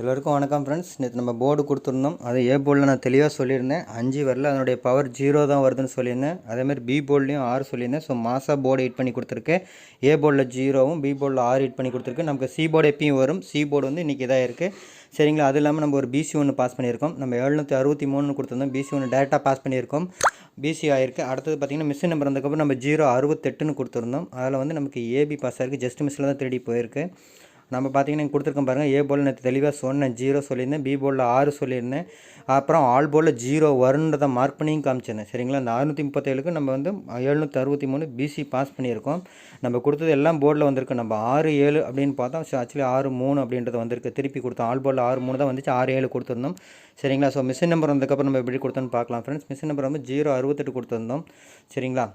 எல்லோருக்கும் வணக்கம் ஃப்ரெண்ட்ஸ் நேற்று நம்ம போர்டு கொடுத்துருந்தோம். அது ஏ போர்டில் நான் தெளிவாக சொல்லியிருந்தேன். அஞ்சு வரல அதனுடைய பவர் ஜீரோ தான் வருதுன்னு சொல்லியிருந்தேன். அதேமாதிரி பி போர்ட்லேயும் ஆறு சொல்லியிருந்தேன். ஸோ மாசா போர்டு ஹிட் பண்ணி கொடுத்துருக்கேன் ஏ போர்டில் ஜீரோவும் பி போர்டில் ஆறு ஹிட் பண்ணி கொடுத்துருக்கு. நமக்கு சி போர்டு எப்பயும் வரும். சி போர்டு வந்து இன்றைக்கி இதாக இருக்குது சரிங்களா? அது இல்லாமல் நம்ம ஒரு பிசி ஒன்று பாஸ் பண்ணியிருக்கோம். நம்ம எழுநூற்றி அறுபத்தி மூணு கொடுத்துருந்தோம். பிசி ஒன்று டேரெக்டாக பாஸ் பண்ணியிருக்கோம். பிசி ஆயிருக்கு. அடுத்தது பார்த்திங்கன்னா மிஷின் நம்பர் வந்ததுக்கப்புறம் நம்ம ஜீரோ அறுபத்தெட்டுன்னு கொடுத்துருந்தோம். அதில் வந்து நமக்கு ஏபி பாஸ் ஆயிருக்கு. ஜஸ்ட் மிஸ்ஸில் தான் திருடி போயிருக்கு. நம்ம பார்த்தீங்கன்னா இங்கே கொடுத்துருக்கோம் பாருங்கள் ஏ போல் நேற்று தெளிவாக சொன்னேன் ஜீரோ சொல்லியிருந்தேன். பி போலில் ஆறு சொல்லியிருந்தேன். அப்புறம் ஆல் போலில் ஜீரோ வருன்றதை மார்க் பண்ணியும் காமிச்சிருந்தேன். சரிங்களா? அந்த அறுநூற்றி முப்பத்தேழுக்கு நம்ம வந்து எழுநூற்றி அறுபத்தி மூணு பிசி பாஸ் பண்ணியிருக்கோம். நம்ம கொடுத்தது எல்லாம் போர்டில் வந்திருக்கு. நம்ம ஆறு ஏழு அப்படின்னு பார்த்தோம். ஸோ ஆக்சுவலி ஆறு மூணு அப்படின்றது வந்திருக்கு. திருப்பி கொடுத்தோம். ஆல் போலில் ஆறு மூணு தான் வந்துச்சு. ஆறு ஏழு கொடுத்துருந்தோம். சரிங்களா? ஸோ மிஷின் நம்பர் வந்ததுக்கப்புறம் நம்ம எப்படி கொடுத்தோன்னு பார்க்கலாம் ஃப்ரெண்ட்ஸ் மிஷின் நம்பர் வந்து ஜீரோ அறுபத்தெட்டு கொடுத்துருந்தோம். சரிங்களா?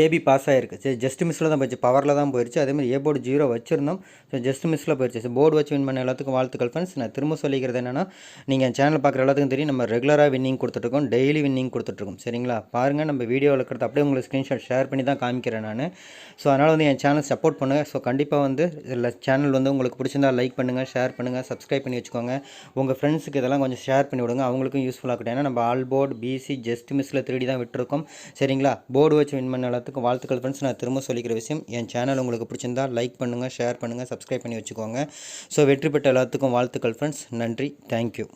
ஏபி பாஸ் ஆகிருக்கு சரி ஜஸ்ட் மிஸ்ஸில் தான் போயிடுச்சு பவரில் தான் போயிடுச்சு அதேமாதிரி ஏ போர்டு ஜீரோ வச்சிருந்தோம். ஸோ ஜஸ்ட் மிஸ்ஸில் போயிடுச்சு ஸோ போர்டு வச்சு வின் பண்ண எல்லாத்துக்கும் வாழ்த்துக்கள் ஃப்ரெண்ட்ஸ் நான் திரும்ப சொல்லிக்கிறது என்னென்னா நீங்கள் சேனல் பார்க்குற எல்லாத்துக்கும் தெரியும். நம்ம ரெகுலராக வின்னிங் கொடுத்துட்ருக்கோம். டெய்லி வின்னிங் கொடுத்துட்ருக்கோம். சரிங்களா? பாருங்கள் நம்ம வீடியோவில் இருக்கிறது அப்படியே உங்களுக்கு ஸ்க்ரீன்ஷாட் ஷேர் பண்ணி தான் காமிக்கிறேன் நான். ஸோ அதனால் வந்து என் சேனல் சப்போர்ட் பண்ணுங்கள் ஸோ கண்டிப்பாக வந்து இல்லை சேனல் வந்து உங்களுக்கு பிடிச்சிருந்தா லைக் பண்ணுங்கள் ஷேர் பண்ணுங்கள் சப்ஸ்கிரைப் பண்ணி வச்சுக்கோங்க. உங்கள் ஃப்ரெண்ட்ஸுக்கு இதெல்லாம் கொஞ்சம் ஷேர் பண்ணி விடுங்க. அவங்களுக்கும் யூஸ்ஃபுல்லாக இருக்கட்டும். ஏன்னா நம்ம ஆல் போர்டு பிசி ஜஸ்ட் மிஸ்ஸில் திருடி தான் விட்டுருக்கோம். சரிங்களா? போர்டு வச்சு வின் பண்ண எல்லாத்துக்கும் வாழ்த்துக்கள் ஃப்ரெண்ட்ஸ் நான் திரும்ப சொல்லிக்கிற விஷயம் என் சேனல் உங்களுக்கு பிடிச்சிருந்தா லைக் பண்ணுங்கள் ஷேர் பண்ணுங்கள் சப்ஸ்கிரைப் பண்ணி வச்சுக்கோங்க. ஸோ வெற்றி பெற்ற எல்லாத்துக்கும் வாழ்த்துக்கள் ஃப்ரெண்ட்ஸ் நன்றி. தேங்க்யூ